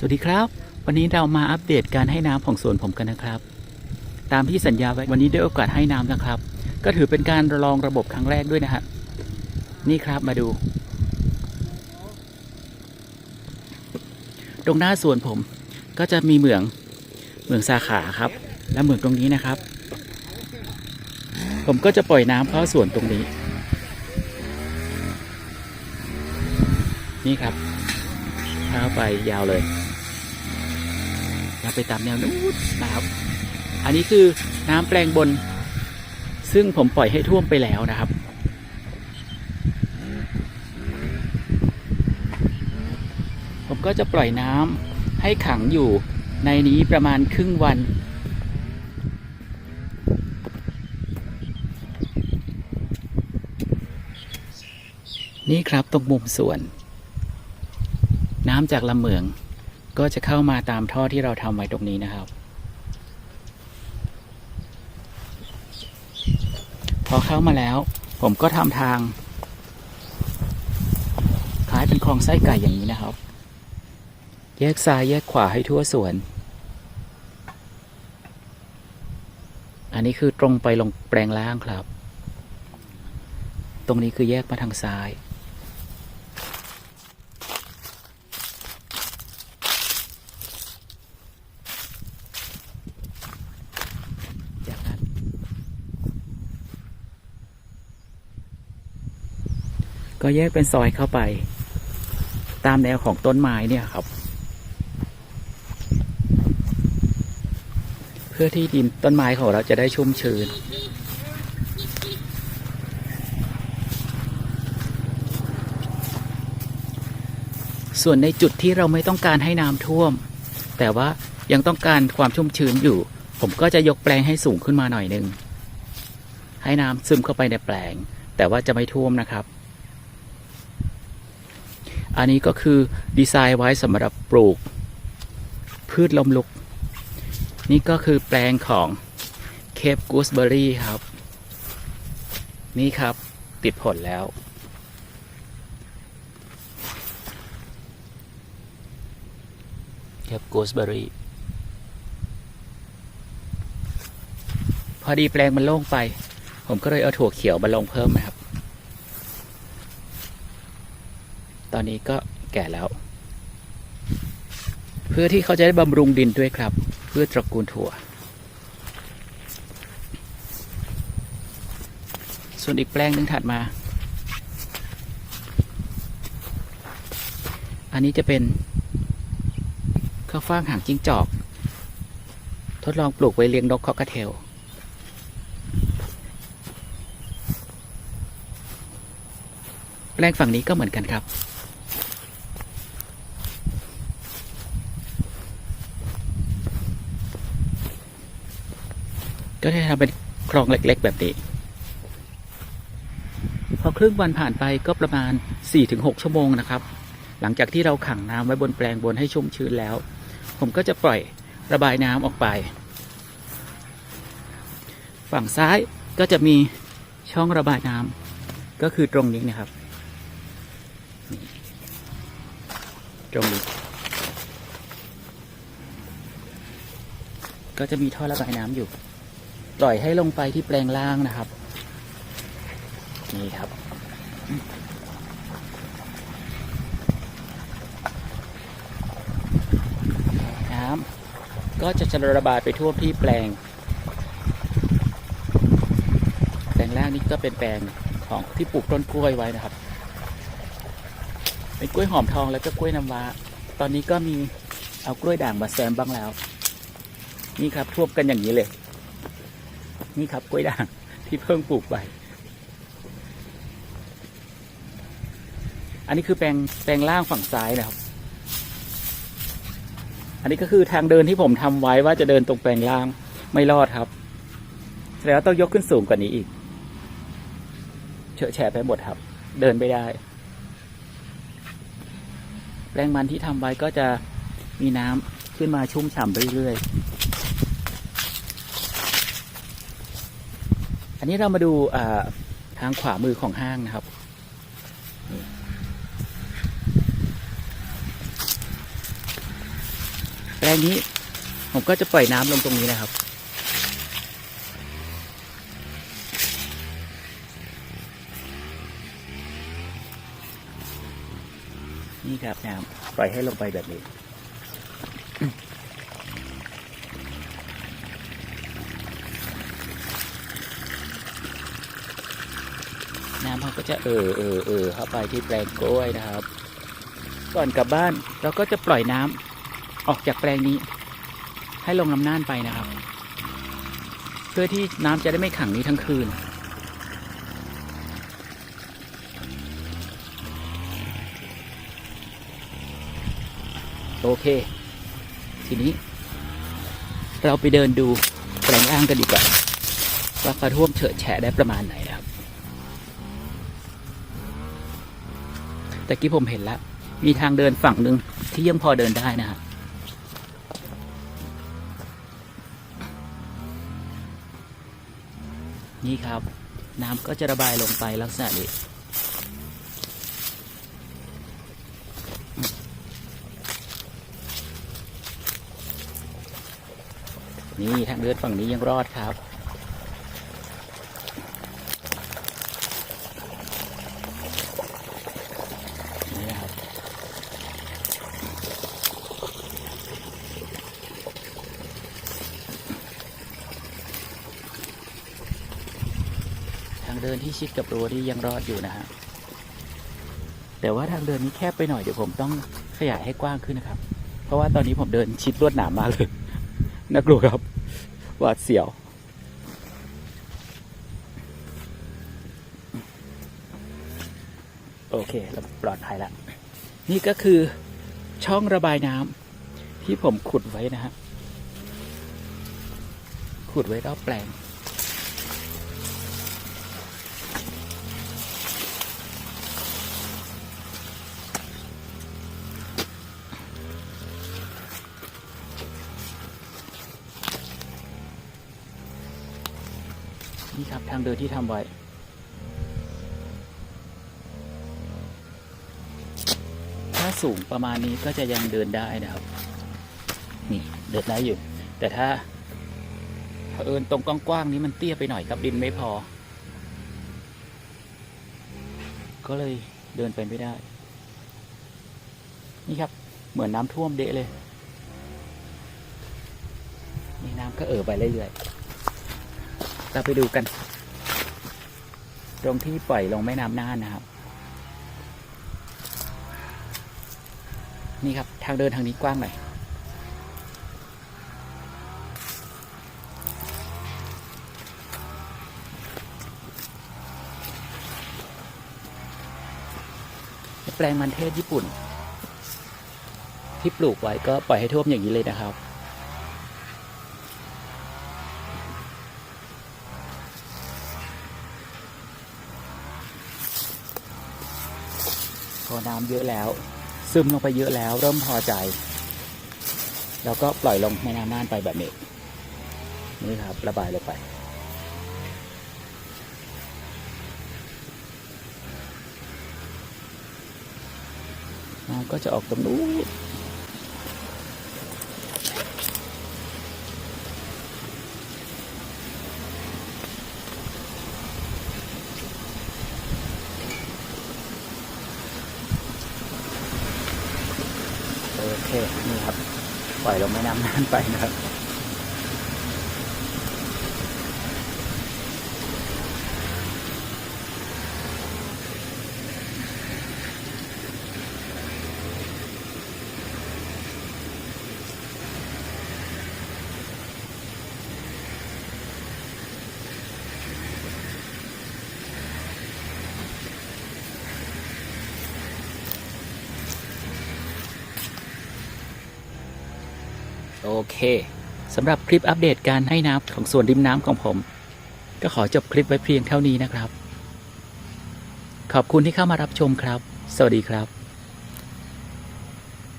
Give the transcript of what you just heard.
สวัสดีครับ วันนี้เรามาอัปเดตการให้น้ำของสวนผมกันนะครับ ตามที่สัญญาไว้วันนี้ได้โอกาสให้น้ำนะครับ ก็ถือเป็นการลองระบบครั้งแรกด้วยนะฮะนี่ครับมาดู ตรงหน้าสวนผมก็จะมีเหมืองเหมืองสาขาครับ และเหมืองตรงนี้นะครับ ผมก็จะปล่อยน้ำเข้าสวนตรงนี้ นี่ครับเข้าไปยาวเลย ยาวไปตามแนวนู้นนะครับ อันนี้คือน้ำแปลงบน ซึ่งผมปล่อยให้ท่วมไปแล้วนะครับผมก็จะปล่อยน้ำให้ขังอยู่ในนี้ประมาณครึ่งวัน นี่ครับตรงมุมสวน น้ำจากลำเหมือง ก็จะเข้ามาตามท่อที่เราทำไว้ตรงนี้นะครับ พอเข้ามาแล้ว ผมก็ทำทาง คล้ายเป็นคลองไส้ไก่อย่างนี้นะครับ แยกซ้ายแยกขวาให้ทั่วสวน อันนี้คือตรงไปลงแปลงล่างครับ ตรงนี้คือแยกมาทางซ้าย จากนั้น ก็แยกเป็นซอยเข้าไป ตามแนวของต้นไม้เนี่ยครับ เพื่อที่ดินต้นไม้ของเราจะได้ชุ่มชื้นส่วนในจุดที่เราไม่ต้องการให้น้ำท่วม แต่ว่ายังต้องการความชุ่มชื้นอยู่ ผมก็จะยกแปลงให้สูงขึ้นมาหน่อยหนึง ให้น้ำซึมเข้าไปในแปลง แต่ว่าจะไม่ท่วมนะครับ อันนี้ก็คือดีไซน์ไว้สำหรับปลูก พืชลมลุก นี่ก็คือแปลงของเคปกูสเบอรี่ครับ นี่ครับติดผลแล้ว เคปกูสเบอรี่พอดีแปลงมันโล่งไป ผมก็เลยเอาถั่วเขียวมาลงเพิ่มนะครับ ต อนนี้ก็แก่แล้ว เพื่อที่เขาจะได้บำรุงดินด้วยครับ เพื่อตระกูลถั่ว ส่วนอีกแปลงหนึ่งถัดมา อันนี้จะเป็นข้าวฟ่างหางจิ้งจอก ทดลองปลูกไว้เลี้ยงนกคอกระเทลแปลงฝั่งนี้ก็เหมือนกันครับ ก็จะทำเป็นคลองเล็ก ๆ แบบนี้ พอครึ่งวันผ่านไปก็ประมาณ 4-6 ชั่วโมงนะครับ หลังจากที่เราขังน้ำไว้บนแปลงบนให้ชุ่มชื้นแล้ว ผมก็จะปล่อยระบายน้ำออกไป ฝั่งซ้ายก็จะมีช่องระบายน้ำก็คือตรงนี้นะครับ ตรงนี้ ก็จะมีท่อระบายน้ำอยู่ ปล่อยให้ลงไปที่แปลงล่างนะครับ นี่ครับ น้ำก็จะจะระบายไปทั่วที่แปลง แปลงล่างนี่ก็เป็นแปลงของที่ปลูกต้นกล้วยไว้นะครับเป็นกล้วยหอมทองแล้วก็กล้วยน้ำว้า ตอนนี้ก็มีเอากล้วยด่างมาแซมบ้างแล้ว นี่ครับท่วกันอย่างนี้เลย นี่ครับกล้วยด่างที่เพิ่งปลูกไป อันนี้คือแปลงแปลงล่างฝั่งซ้ายนะครับ อันนี้ก็คือทางเดินที่ผมทำไว้ว่าจะเดินตรงแปลงล่างไม่รอดครับแล้วต้องยกขึ้นสูงกว่านี้อีก เฉอะแฉะไปหมดครับ เดินไม่ได้ แปลงมันที่ทำไว้ก็จะมีน้ำขึ้นมาชุ่มฉ่ำไปเรื่อยๆ อันนี้เรามาดูทางขวามือของห้างนะครับนลงนี้ผมก็จะปล่อยน้ำลงตรงนี้นะครับ นี่ครับน้ำปล่อยให้ลงไปแบบนี้ น้ำมันก็ จะเออเออเออเข้าไปที่แปลงกล้วยนะครับ ก่อนกลับบ้านเราก็จะปล่อยน้ำออกจากแปลงนี้ ให้ลงลำน่านไปนะครับ เพื่อที่น้ำจะได้ไม่ขังนี้ทั้งคืนโอเค ทีนี้ เราไปเดินดูแปลงล่างกันดีกว่าว่าเขาท่วมเฉอะแฉะได้ประมาณไหนนะครับ แต่กี้ผมเห็นแล้ว มีทางเดินฝั่งหนึ่งที่ยังพอเดินได้นะครับนี่ครับ น้ำก็จะระบายลงไปลักษณะนี้นี่ทางเดินฝั่งนี้ยังรอดครับ นี่นะครับ ทางเดินที่ชิดกับรั้วที่ยังรอดอยู่นะฮะแต่ว่าทางเดินนี้แคบไปหน่อยเดี๋ยวผมต้องขยายให้กว้างขึ้นนะครับ เพราะว่าตอนนี้ผมเดินชิดลวดหนามมากเลยน่ากลัวครับหวาดเสียว โอเคเราปลอดภัยแล้วนี่ก็คือช่องระบายน้ำที่ผมขุดไว้นะฮะขุดไว้รอบแปลง นี่ครับทางเดินที่ทำไว้ถ้าสูงประมาณนี้ก็จะยังเดินได้นะครับ นี่เดินได้อยู่ แต่ถ้าเผอิญตรงกว้างๆนี้มันเตี้ยไปหน่อยครับดินไม่พอ ก็เลยเดินไปไม่ได้ นี่ครับ เหมือนน้ำท่วมเดะเลย นี่น้ำก็เอ่อไปเรื่อยๆ เราไปดูกัน ตรงที่ปล่อยลงแม่น้ำน่านนะครับ นี่ครับทางเดินทางนี้กว้างหน่อยแปลงมันเทศญี่ปุ่น ที่ปลูกไว้ก็ปล่อยให้ท่วมอย่างนี้เลยนะครับ น้ำเยอะแล้ว ซึมลงไปเยอะแล้ว เริ่มพอใจ แล้วก็ปล่อยลงแม่น้ำน่านไปแบบนี้นี่ครับ ระบายลงไป น้ำก็จะออกตรงนู้น เคนี่ครับ ปล่อยลงแม่น้ำน่านไปนะครับ โอเคสำหรับคลิปอัปเดตการให้น้ำของส่วนริมน้ำของผม ก็ขอจบคลิปไว้เพียงเท่านี้นะครับ ขอบคุณที่เข้ามารับชมครับ สวัสดีครับ